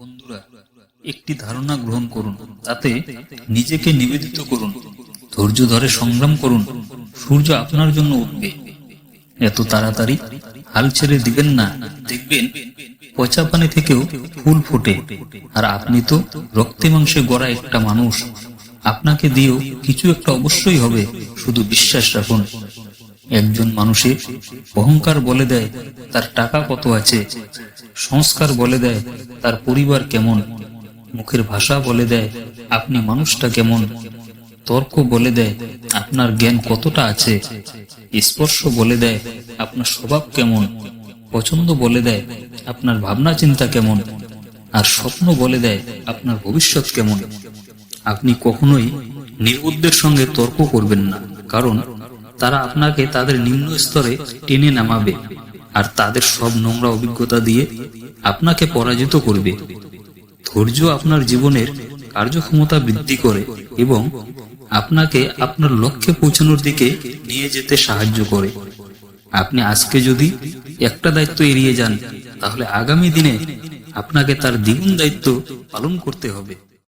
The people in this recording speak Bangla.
বন্ধুরা, একটি ধারণা গ্রহণ করুন, তাতে নিজেকে নিবেদিত করুন, ধৈর্য ধরে সংগ্রাম করুন, সূর্য আপনার জন্য উঠবে। এত তাড়াতাড়ি হাল ছেড়ে দিবেন না, দেখবেন পচা পানি থেকেও ফুল ফোটে, আর আপনি তো রক্তে মাংসে গড়া একটা মানুষ। আপনাকে দিয়েও কিছু একটা অবশ্যই হবে, শুধু বিশ্বাস রাখুন। একজন মানুষের অহংকার বলে দেয় তার টাকা কত আছে? সংস্কার বলে দেয়, তার পরিবার কেমন? মুখের ভাষা বলে দেয়, আপনি মানুষটা কেমন? তর্ক বলে দেয়, আপনার জ্ঞান কতটা আছে? স্পর্শ বলে দেয়, আপনার স্বভাব কেমন? পছন্দ বলে দেয়, আপনার ভাবনা চিন্তা কেমন? আর স্বপ্ন বলে দেয়, আপনার ভবিষ্যৎ কেমন? আপনি কখনোই নির্বুদ্ধের সঙ্গে তর্ক করবেন না, কারণ তারা আপনাকে তাদের নিম্ন স্তরে টেনে নামাবে। আর তাদের সব নোংরা অভিজ্ঞতা দিয়ে আপনাকে পরাজিত করবে। ধৈর্য আপনার জীবনের কার্যক্ষমতা বৃদ্ধি করে এবং আপনাকে আপনার লক্ষ্যে পৌঁছানোর দিকে নিয়ে যেতে সাহায্য করে। আপনি আজকে যদি একটা দায়িত্ব এড়িয়ে যান, তাহলে আগামী দিনে আপনাকে তার দ্বিগুণ দায়িত্ব পালন করতে হবে।